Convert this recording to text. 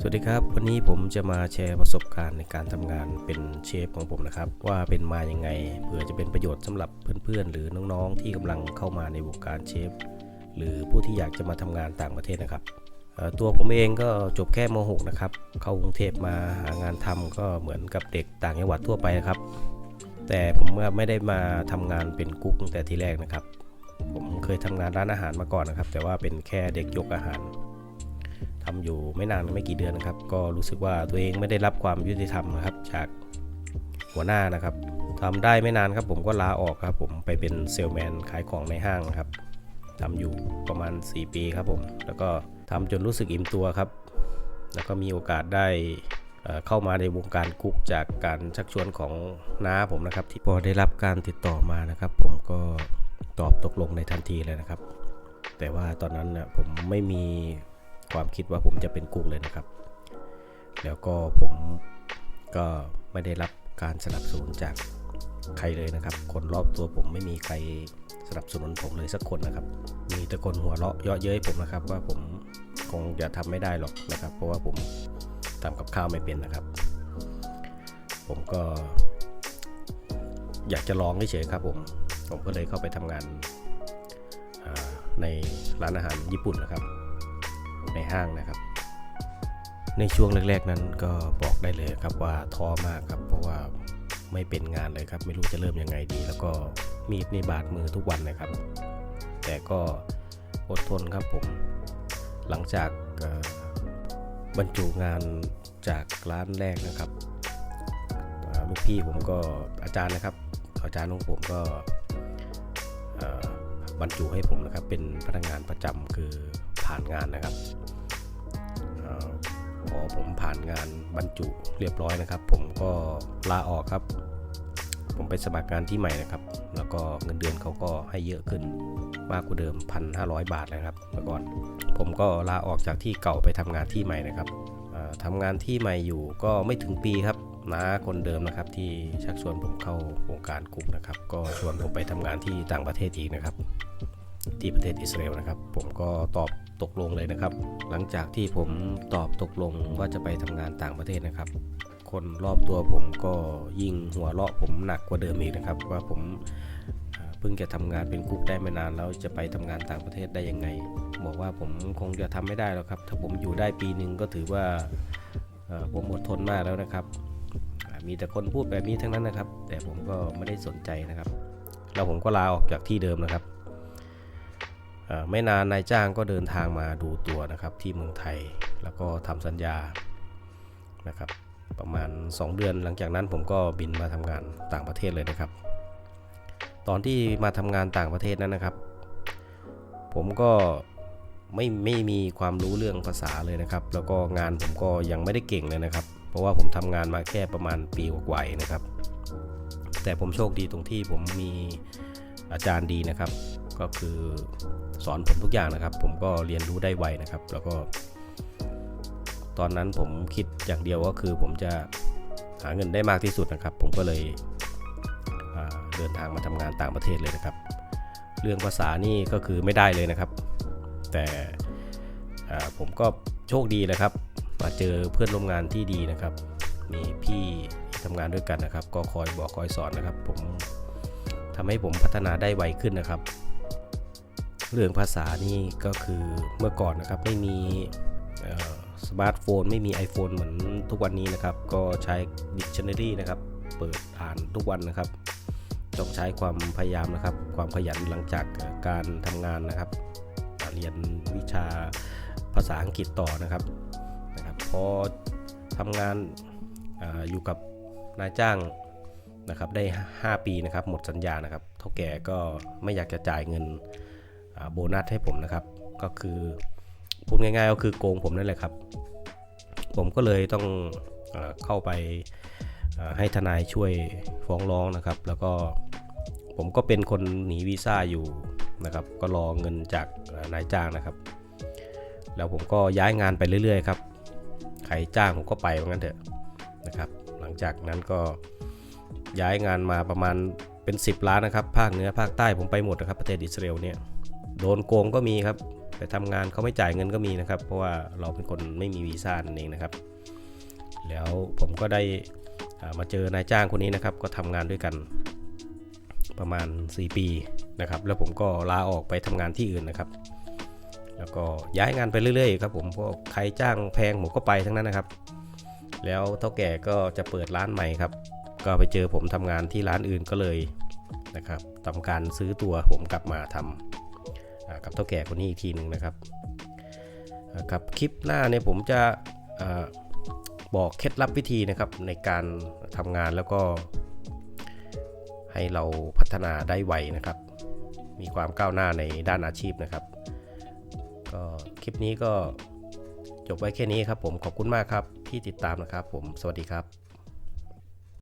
สวัสดีครับ วันนี้ผมจะมาแชร์ประสบการณ์ในการทำงานเป็นเชฟของผมนะครับ ว่าเป็นมาอย่างไงเพื่อจะเป็นประโยชน์สำหรับเพื่อนๆ หรือน้องๆ ที่กำลังเข้ามาในวงการเชฟหรือผู้ที่อยากจะมาทำงานต่างประเทศนะครับ ตัวผมเองก็จบแค่ม .6 นะครับ เข้ากรุงเทพมาหางานทำก็เหมือนกับเด็กต่างจังหวัดทั่วไปนะครับ แต่ผมไม่ได้มาทำงานเป็นกุ๊กตั้งแต่ทีแรกนะครับ ผมเคยทำงานร้านอาหารมาก่อนนะครับ แต่ว่าเป็นแค่เด็กยกอาหาร ทำอยู่ไม่นานไม่กี่เดือนนะครับ ก็รู้สึกว่าตัวเองไม่ได้รับความยุติธรรมนะครับ จากหัวหน้านะครับทำได้ไม่นานครับ ผมก็ลาออกครับ ผมไปเป็นเซลแมนขายของในห้างครับทำอยู่ประมาณ 4 ปีครับผม แล้วก็ทำจนรู้สึกอิ่มตัวครับ แล้วก็มีโอกาสได้เข้ามาในวงการกุ๊กจากการชักชวนของน้าผมนะครับ ที่พอได้รับการติดต่อมานะครับ ผมก็ตอบตกลงในทันทีเลยนะครับ แต่ว่าตอนนั้นน่ะผมไม่มี ความคิดว่าผมจะเป็นกุ๊กเลยนะครับ แล้วก็ผมก็ไม่ได้รับการสนับสนุนจากใครเลยนะครับ คนรอบตัวผมไม่มีใครสนับสนุนผมเลยสักคนนะครับ มีแต่คนหัวเราะเยาะเย้ยผมนะครับ ว่าผมคงจะทำไม่ได้หรอกนะครับ เพราะว่าผมทำกับข้าวไม่เป็นนะครับ ผมก็ อยากจะลองเฉยๆครับผม ผมก็เลยเข้าไปทำงานในร้านอาหารญี่ปุ่นนะครับ ในห้างนะครับ ในช่วงแรก ๆนั้นก็บอกได้เลยครับว่าท้อมากครับ เพราะว่าไม่เป็นงานเลยครับ ไม่รู้จะเริ่มยังไงดี แล้วก็มีดนี่บาดมือทุกวันนะครับ แต่ก็อดทนครับผม หลังจากบรรจุงานจากร้านแรกนะครับลูกพี่ผมก็อาจารย์นะครับ อาจารย์ของผมก็บรรจุให้ผมนะครับเป็นพนักงานประจำคือ ผ่านงานนะครับพอผมผ่านงานบรรจุเรียบร้อยนะครับ ผมก็ลาออกครับ ผมไปสมัครงานที่ใหม่นะครับ แล้วก็เงินเดือนเขาก็ให้เยอะขึ้นมากกว่าเดิม 1,500 บาทนะครับเมื่อก่อน ผมก็ลาออกจากที่เก่าไปทำงานที่ใหม่นะครับเอ่อทำงานที่ใหม่อยู่ก็ไม่ถึงปีครับน้าคนเดิมนะครับที่ชักชวนผมเข้าวงการกุ๊กนะครับ ก็ชวนผมไปทำงานที่ต่างประเทศอีกนะครับ ที่ประเทศอิสราเอลนะครับ ผมก็ตอบ ตกลงเลยนะครับ หลังจากที่ผมตอบตกลงว่าจะไปทำงานต่างประเทศนะครับ คนรอบตัวผมก็ยิ่งหัวเราะผมหนักกว่าเดิมอีกนะครับ ว่าผมเพิ่งจะทำงานเป็นกุ๊กได้ไม่นานแล้วจะไปทำงานต่างประเทศได้ยังไง บอกว่าผมคงจะทำไม่ได้หรอกครับ ถ้าผมอยู่ได้ปีหนึ่งก็ถือว่าผมอดทนมากแล้วนะครับ มีแต่คนพูดแบบนี้ทั้งนั้นนะครับ แต่ผมก็ไม่ได้สนใจนะครับ แล้วผมก็ลาออกจากที่เดิมนะครับ ไม่นานนายจ้างก็เดินทางมาดูตัวนะครับที่เมืองไทยแล้วก็ทำสัญญานะครับประมาณ 2 เดือนหลังจากนั้นผมก็บินมาทำงานต่างประเทศเลยนะครับ ตอนที่มาทำงานต่างประเทศนั้นนะครับ ผมก็ไม่ไม่มีความรู้เรื่องภาษาเลยนะครับ แล้วก็งานผมก็ยังไม่ได้เก่งเลยนะครับ เพราะว่าผมทำงานมาแค่ประมาณปีกว่าๆนะครับ แต่ผมโชคดีตรงที่ผมมีอาจารย์ดีนะครับ ก็คือสอนผมทุกอย่างนะครับ ผมก็เรียนรู้ได้ไวนะครับ แล้วก็ ตอนนั้นผมคิดอย่างเดียวก็คือผมจะหาเงินได้มากที่สุดนะครับ ผมก็เลยเดินทางมาทำงานต่างประเทศเลยนะครับ เรื่องภาษานี่ก็คือไม่ได้เลยนะครับ แต่ผมก็โชคดีนะครับ มาเจอเพื่อนร่วมงานที่ดีนะครับ มีพี่ที่ทำงานด้วยกันนะครับ ก็คอยบอกคอยสอนนะครับ ผมทำให้ผมพัฒนาได้ไวขึ้นนะครับ เรื่องภาษานี่ก็คือเมื่อก่อนนะครับไม่มีสมาร์ทโฟนไม่มี iPhone เหมือนทุกวันนี้นะครับ ก็ใช้ Dictionary นะครับ เปิดอ่านทุกวันนะครับ ต้องใช้ความพยายามนะครับ ความขยันหลังจากการทำงานนะครับ เรียนวิชาภาษาอังกฤษต่อนะครับนะครับ พอทำงานออยู่กับนายจ้างนะครับได้ 5 ปีนะครับ หมดสัญญานะครับเท่าแก่ก็ไม่อยากจะจ่ายเงิน โบนัสให้ผมนะครับ ก็คือพูดง่ายๆก็คือโกงผมนั่นแหละครับ ผมก็เลยต้องเอเข้าไปให้ทนายช่วยฟ้องร้องนะครับ แล้วก็ผมก็เป็นคนหนีวีซ่าอยู่นะครับ ก็รอเงินจากนายจ้างนะครับ แล้วผมก็ย้ายงานไปเรื่อยๆครับใครจ้างผมก็ไปว่างั้นเถอะนะครับ หลังจากนั้นก็ย้ายงานมาประมาณเป็น 10 ล้านนะครับ ภาคเหนือภาคใต้ผมไปหมดนะครับประเทศอิสราเอลเนี่ย โดนโกงก็มีครับ ไปทำงานเขาไม่จ่ายเงินก็มีนะครับ เพราะว่าเราเป็นคนไม่มีวีซ่านั่นเองนะครับ แล้วผมก็ได้มาเจอนายจ้างคนนี้นะครับ ก็ทำงานด้วยกันประมาณ 4 ปีนะครับ แล้วผมก็ลาออกไปทำงานที่อื่นนะครับ แล้วก็ย้ายงานไปเรื่อยๆครับผมเพราะใครจ้างแพงผมก็ไปทั้งนั้นนะครับ แล้วเท่าแก่ก็จะเปิดร้านใหม่ครับ ก็ไปเจอผมทำงานที่ร้านอื่นก็เลยนะครับทำการซื้อตัวผมกลับมาทำอ่า กับเท่าแก่คนนี้อีกทีหนึ่งนะครับกับคลิปหน้าเนี่ยผมจะอบอกเคล็ดลับวิธีนะครับในการทำงานแล้วก็ ให้เราพัฒนาได้ไวนะครับ มีความก้าวหน้าในด้านอาชีพนะครับ ก็คลิปนี้ก็จบไว้แค่นี้ครับผมขอบคุณมากครับที่ติดตามนะครับผมสวัสดีครับ